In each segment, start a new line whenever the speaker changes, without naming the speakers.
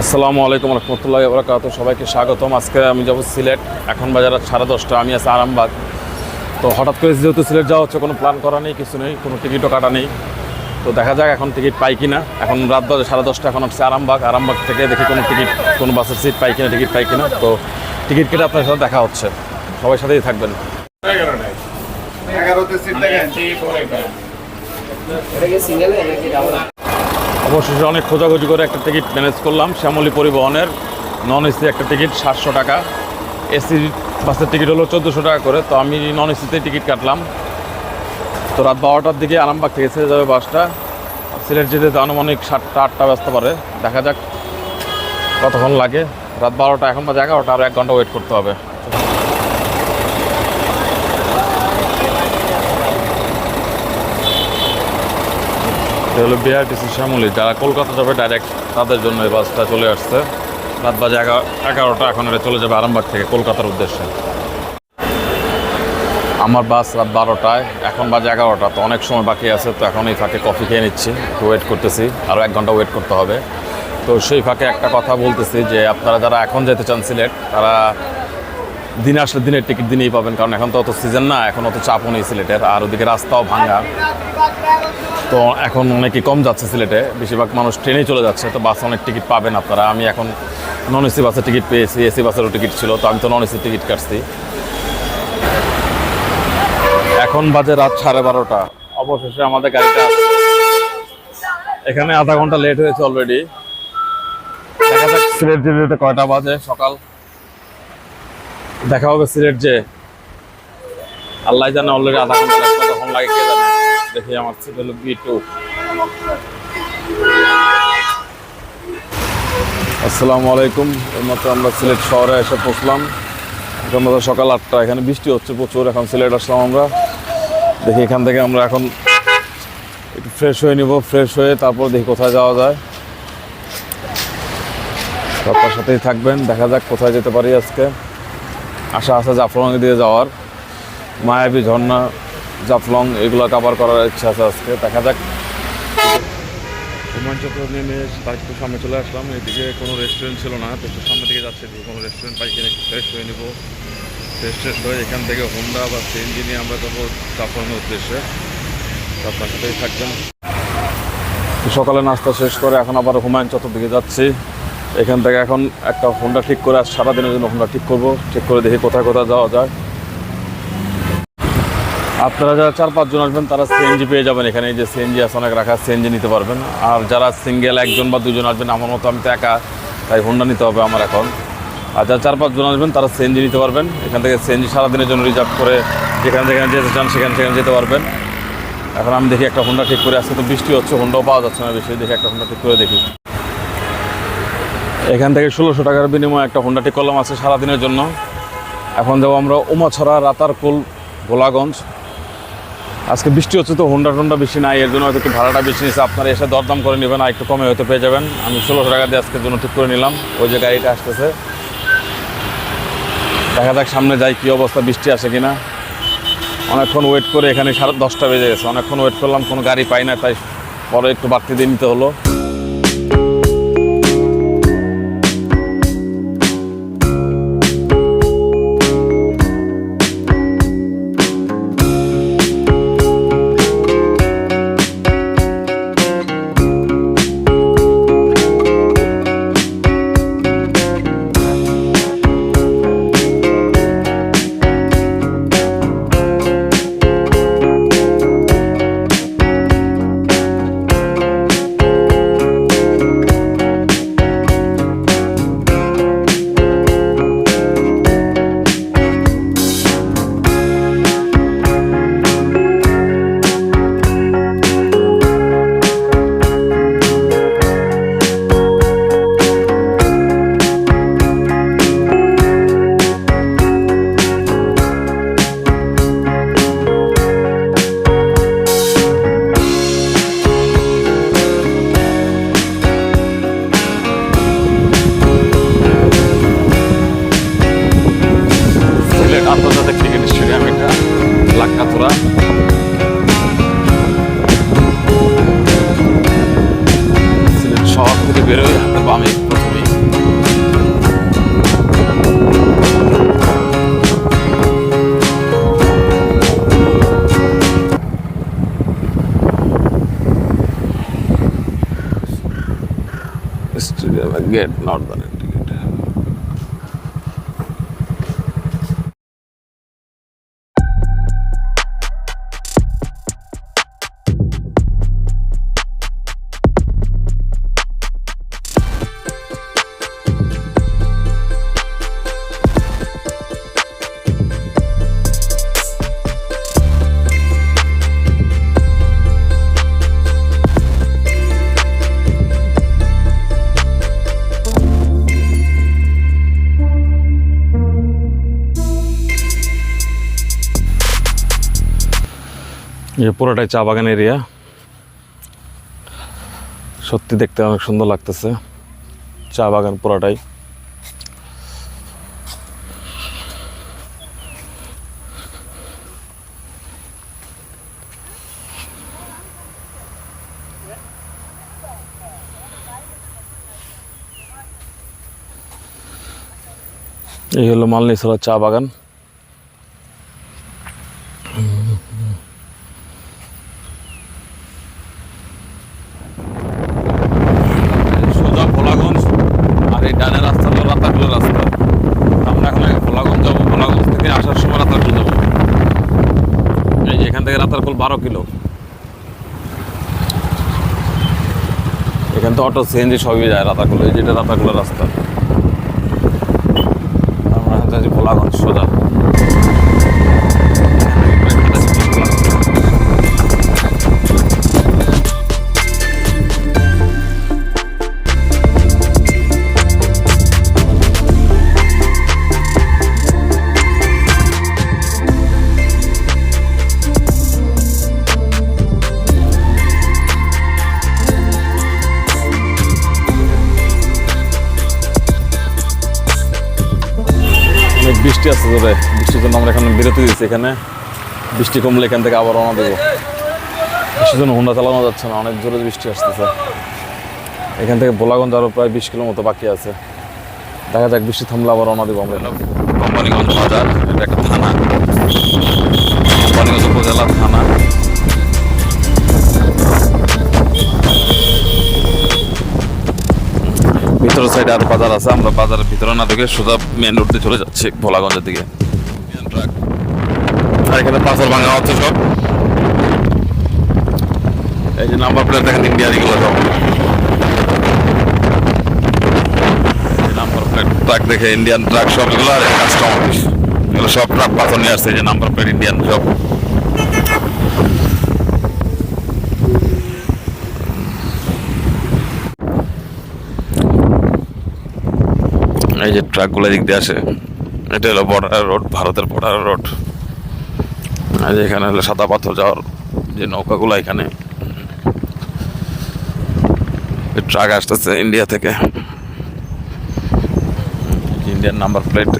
আসসালামু আলাইকুম রহমতুল্লাহ বরকাত সবাইকে স্বাগতম। আজকে আমি যাব সিলেট এখন বাজার সাড়ে দশটা আমি আছি আরামবাগ। তো হঠাৎ করে যেহেতু সিলেট যাওয়া হচ্ছে কোনো প্ল্যান করা নেই কিছু নেই কোনো টিকিটও কাটা নেই। তো দেখা যাক এখন টিকিট পাই কিনা। এখন রাত বাজে সাড়ে দশটা এখন আসছে আরামবাগ। আরামবাগ থেকে দেখি কোনো টিকিট কোনো বাসের সিট পাই কিনা টিকিট পাই কিনা। তো টিকিট কেটে আপনার সাথে দেখা হচ্ছে। সবাই সাথেই থাকবেন।
সিট
অবশেষে অনেক খোঁজাখুঁজি করে একটা টিকিট ম্যানেজ করলাম। শ্যামলী পরিবহনের নন এসি একটা টিকিট, সাতশো টাকা। এসি বাসের টিকিট হলো চোদ্দোশো টাকা করে। তো আমি নন এসিতে টিকিট কাটলাম। তো রাত বারোটার দিকে আরামবাগ থেকে ছেড়ে যাবে বাসটা। সিলেট যেতে তো আনুমানিক সাতটা, আটটা ব্যস্ত পারে দেখা যাক কতক্ষণ লাগে। রাত বারোটা, এখন বাজে এগারোটা, আর এক ঘণ্টা ওয়েট করতে হবে। এটা হলো বিআরটিসি শ্যামলী। যারা কলকাতা যাবে ডাইরেক্ট তাদের জন্য এই বাসটা চলে আসছে। রাত বাজে এগারো এগারোটা, এখন এটা চলে যাবে আরামবাগ থেকে কলকাতার উদ্দেশ্যে। আমার বাস রাত বারোটায়, এখন বাজে এগারোটা, তো অনেক সময় বাকি আছে, তো এখন এই ফাঁকে কফি খেয়ে নিচ্ছি, একটু ওয়েট করতেছি আরও এক ঘণ্টা ওয়েট করতে হবে। তো সেই ফাঁকে একটা কথা বলতেছি যে, আপনারা যারা এখন যেতে চান সিলেট, তারা দিনে আসলে দিনের টিকিট দিনেই পাবেন, কারণ এখন তো অত সিজন না, এখন অত চাপও নেই সিলেটের, আর ওদিকে রাস্তাও ভাঙা। তো এখন অনেকে কম যাচ্ছে সিলেটে, বেশিরভাগ মানুষ ট্রেনেই চলে যাচ্ছে, তো বাসে অনেক টিকিট পাবেন আপনারা। আমি এখন নন এসি বাসের টিকিট পেয়েছি এসি বাসেরও টিকিট ছিল, তো আমি তো নন এসির টিকিট কাটছি। এখন বাজে রাত সাড়ে বারোটা। অবশেষে আমাদের গাড়িটা এখানে আধা ঘণ্টা লেট হয়েছে অলরেডি দেখা সিলেট কয়টা বাজে সকাল। দেখা হবে সিলেট যে আল্লাহ জানে অলরেডি আধা ঘণ্টা কতক্ষণ লাগে, কে জানে? দেখি আমার সিট হলো বি টু আসসালামু আলাইকুম। এইমাত্র আমরা সিলেট শহরে এসে পৌঁছলাম। এখন সকাল আটটা, এখানে বৃষ্টি হচ্ছে প্রচুর, এখন সিলেট আসলাম আমরা। দেখি এখান থেকে আমরা এখন একটু ফ্রেশ হয়ে নিব ফ্রেশ হয়ে তারপর দেখি কোথায় যাওয়া যায়। আপনার সাথেই থাকবেন, দেখা যাক কোথায় যেতে পারি আজকে। আশা আছে জাফলং দিয়ে যাওয়ার। মায়াবী ঝর্ণা জাফলং এগুলো কাভার করার ইচ্ছা আছে আজকে। দেখা যাক। রোমাঞ্চকর নেমে তার একটু সামনে চলে আসলাম। এদিকে কোনো রেস্টুরেন্ট ছিল না। তো একটু সামনের দিকে যাচ্ছে। কোনো রেস্টুরেন্ট পাই কিনে ফ্রেশ হয়ে নেব। ফ্রেশ ফ্রেশ হয়ে এখান থেকে হোন্ডা বা সিএনজি নিয়ে আমরা যাব জাফলংয়ের উদ্দেশ্যে। আপনার সাথেই থাকবেন। তো সকালে নাস্তা শেষ করে এখন আবার হুমায়ুন চত্বর দিকে যাচ্ছি। এখান থেকে এখন একটা হোন্ডা ঠিক করে আজ সারাদিনের জন্য হোন্ডা ঠিক করব। ঠিক করে দেখি কোথায় কোথায় যাওয়া যায়। আপনারা যারা চার পাঁচজন আসবেন, তারা সিএনজি পেয়ে যাবেন এখানে। যে সিএনজি আছে, অনেক রাখা সিএনজি নিতে পারবেন। আর যারা সিঙ্গেল একজন বা দুজন আসবেন, আমার মতো আমি তো একা, তাই হোন্ডা নিতে হবে আমার এখন। আর যারা চার পাঁচজন আসবেন, তারা সিএনজি নিতে পারবেন। এখান থেকে সিএনজি সারাদিনের জন্য রিজার্ভ করে যেখানে যেখানে যেতে চান, সেখানে সেখানে যেতে পারবেন। এখন আমি দেখি একটা হোন্ডা ঠিক করে, আজকে তো বৃষ্টি হচ্ছে হোন্ডাও পাওয়া যাচ্ছে না বেশি। দেখি একটা হোন্ডা ঠিক করে দেখি। এখান থেকে ষোলোশো টাকার বিনিময়ে একটা হোন্ডা কলম আছে সারাদিনের জন্য। এখন যাব আমরা উমাছড়া রাতারকুল গোলাগঞ্জ আজকে বৃষ্টি হচ্ছে তো হোন্ডা টোন্ডা বেশি নাই, এর জন্য হয়তো একটু ভাড়াটা বেশি নিচ্ছে আপনারা এসে দরদাম করে নেবেন আর একটু কমে হয়তো পেয়ে যাবেন। আমি ষোলোশো টাকা দিয়ে আজকের জন্য ঠিক করে নিলাম। ওই যে গাড়িটা আসতেছে। দেখা যাক সামনে যাই কী অবস্থা, বৃষ্টি আসে কিনা। অনেকক্ষণ ওয়েট করে এখানে সাড়ে দশটা বেজে গেছে। অনেকক্ষণ ওয়েট করলাম, কোনো গাড়ি পাই না, তাই পরে একটু বাড়তি দিয়ে নিতে হলো। get not done it. এই পুরোটাই চা বাগান এরিয়া সত্যি দেখতে অনেক সুন্দর লাগতেছে। চা বাগান পুরোটাই। এই হলো মালনীছড়া চা বাগান সোজা ভোলাগঞ্জ আর এই ডানের রাস্তা হলো রাতাগুলো রাস্তা আমরা এখন আগে ভোলাগঞ্জ যাব ভোলাগঞ্জ থেকে আসার সময় রাতারকুল যাব এই যে এখান থেকে রাতারকুল বারো কিলো এখান তো অটো সিএনজি সবই যায় রাতাকুলো, এই যেটা রাতাকুলো রাস্তা। আমরা হাতে আছি ভোলাগঞ্জ সোজা। বৃষ্টি আছে ধরে বৃষ্টির জন্য আমরা এখানে বিরতি দিচ্ছি এখানে। বৃষ্টি কমলে এখান থেকে আবার রওনা দেবো। বৃষ্টির জন্য হুন্ডা চালানো যাচ্ছে না, অনেক জোরে বৃষ্টি আসতেছে। এখান থেকে বোলাগঞ্জ আরও প্রায় বিশ কিলো মতো বাকি আছে। দেখা যাক, বৃষ্টি থামলে আবার রওনা দেবো আমরা কোম্পানিগঞ্জ বাজার, এটা একটা থানা। কোম্পানিগঞ্জ উপজেলা থানা। ভিতরের সাইডে আরও বাজার আছে আমরা বাজারের ভিতরে না ঢুকে সোজা মেন রোড দিয়ে চলে যাচ্ছি ভোলাগঞ্জের দিকে। আর এখানে পাথর ভাঙা হচ্ছে সব। এই যে নাম্বার প্লেট দেখেন ইন্ডিয়ার এগুলো সব নাম্বার প্লেট ট্রাক দেখে ইন্ডিয়ান ট্রাক সব এগুলো আর কাস্টম অফিস এগুলো সব ট্রাক পাথর নিয়ে আসছে এই যে নাম্বার প্লেট ইন্ডিয়ান সব এই যে ট্রাকগুলো দিক দিয়ে আসে এটা হলো বর্ডার রোড ভারতের বর্ডার রোড যে এখানে হলো সাদা পাথর যাওয়ার যে নৌকাগুলো এখানে। ট্রাক আসতেছে ইন্ডিয়া থেকে। ইন্ডিয়ান নাম্বার প্লেট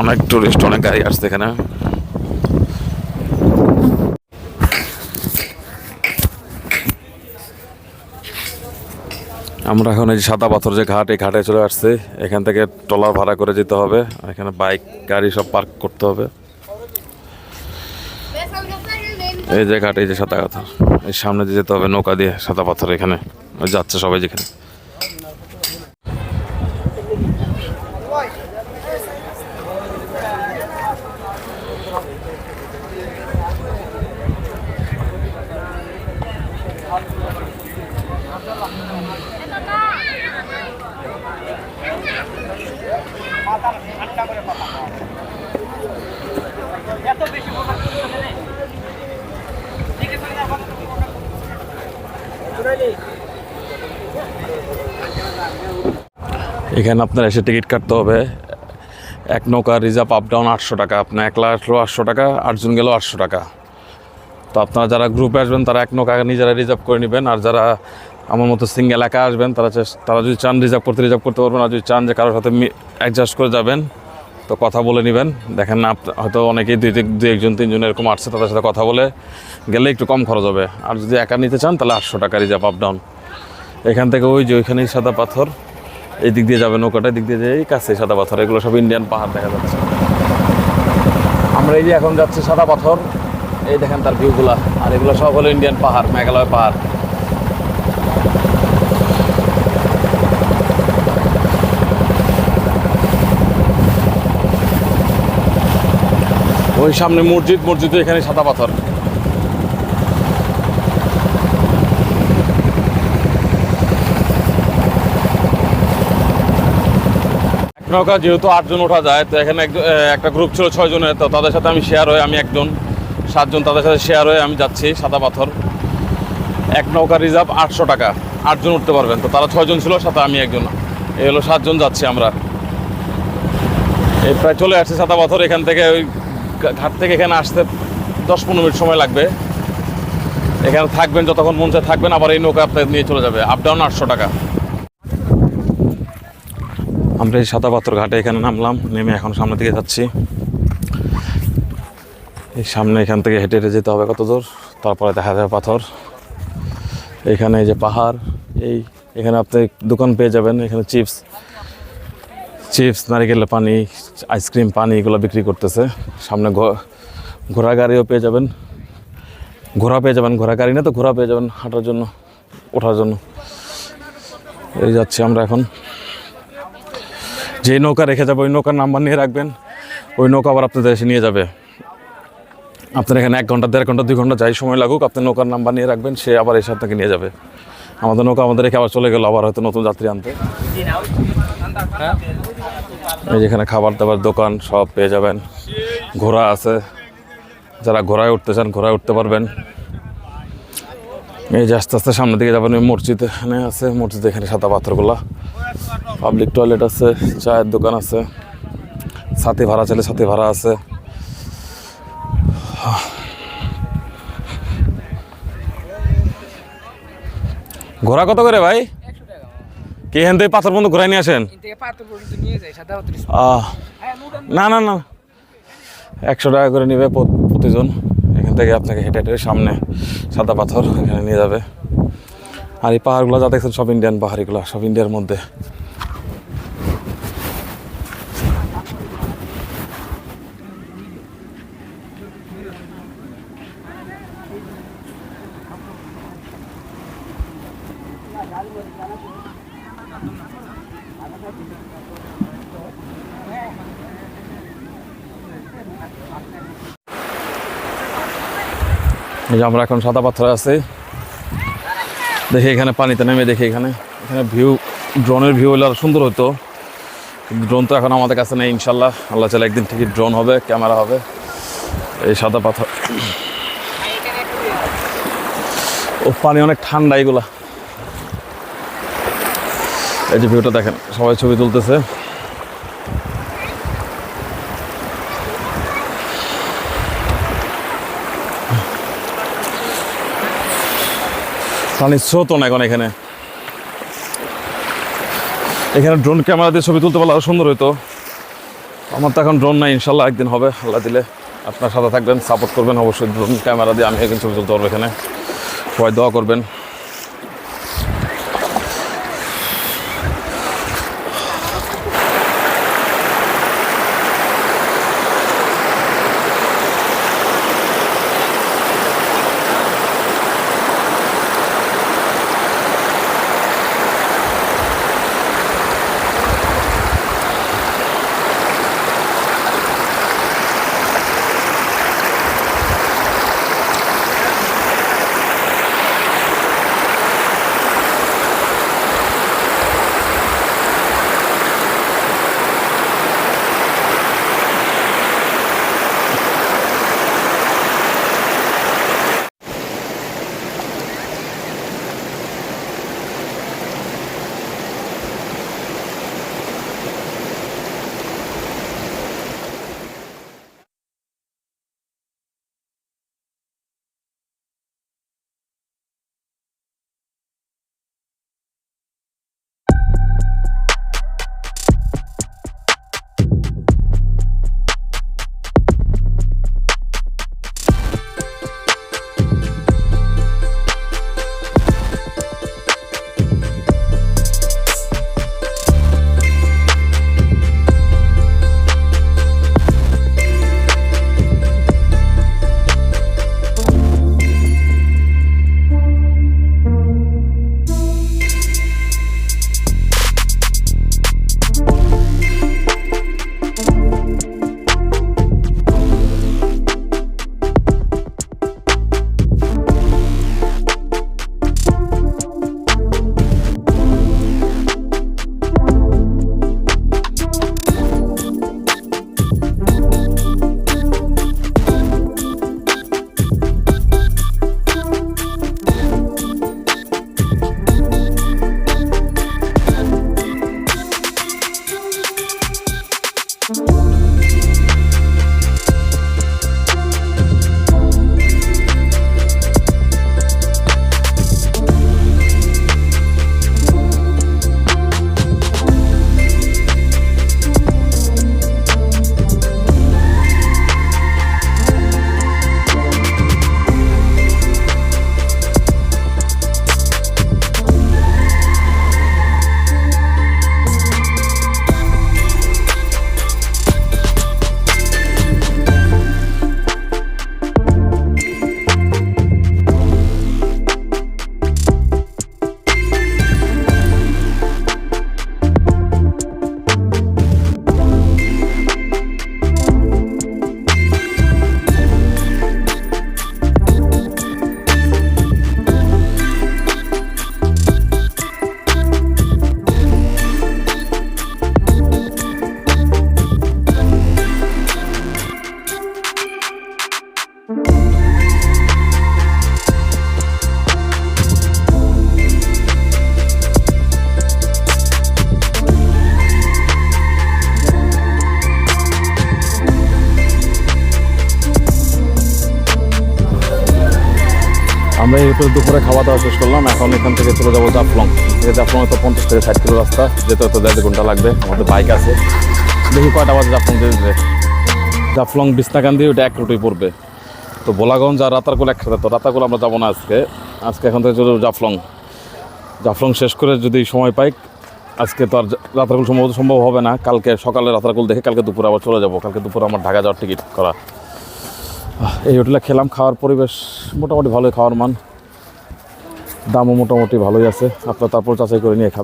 অনেক টুরিস্ট অনেক গাড়ি আসছে এখানে। আমরা এখন এই যে সাদা পাথর যে ঘাট, এই ঘাটে চলে আসছি। এখান থেকে ট্রলার ভাড়া করে যেতে হবে। এখানে বাইক, গাড়ি সব পার্ক করতে হবে। এই যে ঘাট, এই যে সাদা পাথর। এই সামনে দিয়ে যেতে হবে নৌকা দিয়ে সাদা পাথর এখানে। যাচ্ছে সবাই যেখানে। এখানে আপনার এসে টিকিট কাটতে হবে। এক নৌকা রিজার্ভ আপ ডাউন আটশো টাকা আপনার একলা আসলেও আটশো টাকা, আটজন গেলেও আটশো টাকা। তো আপনারা যারা গ্রুপে আসবেন, তারা এক নৌকা নিজেরা রিজার্ভ করে নেবেন। আর যারা আমার মতো সিঙ্গেল একা আসবেন, তারা তারা যদি চান রিজার্ভ করতে রিজার্ভ করতে পারবেন। আর যদি চান যে কারোর সাথে অ্যাডজাস্ট করে যাবেন, তো কথা বলে নেবেন। দেখেন না হয়তো অনেকেই দুই দুই একজন, তিনজন এরকম আসছে, তাদের সাথে কথা বলে গেলে একটু কম খরচ হবে। আর যদি একা নিতে চান, তাহলে আটশো টাকা রিজার্ভ আপ ডাউন এখান থেকে ওই যে ওইখানেই সাদা পাথর। এই দিক দিয়ে যাবে নৌকাটা দিক দিয়ে যেয়ে এই কাছে সাদা পাথর, এগুলো সব ইন্ডিয়ান পাহাড় দেখা যাচ্ছে। আমরা এই যে এখন যাচ্ছি সাদা পাথর, এই দেখেন তার ভিউগুলা আর এগুলো সব হলো ইন্ডিয়ান পাহাড়, মেঘালয় পাহাড়। ওই সামনে মসজিদ, মসজিদে এখানে সাদা পাথর। নৌকা যেহেতু আটজন ওঠা যায়, তো এখানে একটা গ্রুপ ছিল ছয় জনের তো তাদের সাথে আমি শেয়ার হয়ে আমি একজন, সাতজন তাদের সাথে শেয়ার হয়ে আমি যাচ্ছি সাদা পাথর। এক নৌকা রিজার্ভ আটশো টাকা, আটজন উঠতে পারবেন, তো তারা ছয়জন ছিল, সাথে আমি একজন। এই হলো সাতজন যাচ্ছি আমরা। এই প্রায় চলে আসছে সাদা পাথর, এখান থেকে ওই ঘাট থেকে এখানে আসতে দশ পনেরো মিনিট সময় লাগবে। এখানে থাকবেন, যতক্ষণ মন চায় থাকবেন, আবার এই নৌকা আপনার নিয়ে চলে যাবে আপ ডাউন আটশো টাকা। আমরা এই সাদা পাথর ঘাটে এখানে নামলাম, নেমে এখন সামনের দিকে যাচ্ছি। এই সামনে এখান থেকে হেঁটে হেঁটে যেতে হবে কত দূর, তারপরে দেখা যাবে পাথর। এখানে যে পাহাড়, এই এখানে আপনি দোকান পেয়ে যাবেন, এখানে চিপস চিপস, নারিকেলের পানি, আইসক্রিম, পানি এগুলো বিক্রি করতেছে। সামনে ঘোড়া গাড়িও পেয়ে যাবেন। ঘোড়া পেয়ে যাবেন, ঘোড়া গাড়ি না তো ঘোড়া পেয়ে যাবেন হাঁটার জন্য, ওঠার জন্য। এই যাচ্ছি আমরা এখন। যে নৌকা রেখে যাবে, ওই নৌকার নাম্বার নিয়ে রাখবেন। ওই নৌকা আবার আপনাদের এসে নিয়ে যাবে। আপনার এখানে এক ঘণ্টা, দেড় ঘণ্টা, দুই ঘণ্টা যাই সময় লাগুক, আপনি নৌকার নাম্বার নিয়ে রাখবেন, সে আবার এসে আপনাকে নিয়ে যাবে। আমাদের নৌকা আমাদের রেখে আবার চলে গেল, আবার হয়তো নতুন যাত্রী আনতে। এই যেখানে খাবার দাবার দোকান, সব পেয়ে যাবেন। ঘোড়া আছে। যারা ঘোড়ায় উঠতে চান, ঘোড়ায় উঠতে পারবেন। এই যে আস্তে আস্তে সামনের দিকে যাবেন ওই মসজিদ এখানে আছে মসজিদ এখানে সাদা পাথরগুলা। পাবলিক টয়লেট আছে চায়ের দোকান আছে সাথী ভাড়া চলে সাথী ভাড়া আছে। ঘোরা কত করে ভাই? কি এখান থেকে পাথর বন্ধু ঘোরাই নিয়ে আসেন? না না না। একশো টাকা করে নিবে প্রতিজন। এখান থেকে আপনাকে হেঁটে হেঁটে সামনে সাদা পাথর এখানে নিয়ে যাবে। আর এই পাহাড়গুলো যা দেখছেন সব ইন্ডিয়ান পাহাড়িগুলো, সব ইন্ডিয়ার মধ্যে। এই যে আমরা এখন সাদা পাথরে আছি। দেখি এখানে পানিতে নেমে দেখি এখানে। এখানে ভিউ ড্রোনের ভিউ হলে আরও সুন্দর হতো ড্রোন তো এখন আমাদের কাছে নেই, ইনশাল্লাহ। আল্লাহ চাইলে একদিন ঠিকই ড্রোন হবে ক্যামেরা হবে। এই সাদা পাথর ও, পানি অনেক ঠান্ডা এগুলা। এই যে ভিউটা দেখেন, সবাই ছবি তুলতেছে। পানির স্রোত অনেক অনেক এখানে। এখানে ড্রোন ক্যামেরা দিয়ে ছবি তুলতে পারলে আরও সুন্দর হইতো। আমার তো এখন ড্রোন নাই ইনশাল্লাহ একদিন হবে, আল্লাহ দিলে আপনার সাথে থাকবেন সাপোর্ট করবেন, অবশ্যই ড্রোন ক্যামেরা দিয়ে আমি একদিন ছবি তুলতে পারব এখানে। সবাই দোয়া করবেন। হোটেলে দুপুরে খাওয়া দাওয়া শেষ করলাম, এখন এখান থেকে চলে যাব জাফলং। জাফলং তো পঞ্চাশ থেকে ষাট কিলো রাস্তা, যেতে হয়তো দেড় ঘণ্টা লাগবে, আমাদের বাইক আছে। দেখি কয়টা বাজে জাফলং যেতে জাফলং বিছনাকান্দি ওটা এক রুটেই পড়বে। তো বোলাগঞ্জ আর রাতারকুল একসাথে, তো রাতারকুল আমরা যাব না আজকে। আজকে এখন থেকে চলে জাফলং। জাফলং শেষ করে যদি সময় পাই, আজকে তো আর রাতারকুল সম্ভবত সম্ভব হবে না। কালকে সকালে রাতারকুল দেখে কালকে দুপুরে আবার চলে যাব। কালকে দুপুরে আমার ঢাকা যাওয়ার টিকিট করা। এই হোটেলে খেলাম, খাওয়ার পরিবেশ মোটামুটি ভালোই, খাওয়ার মান। দামও মোটামুটি ভালোই আছে। আপনার তারপর যাচাই করে নিয়ে খাবেন।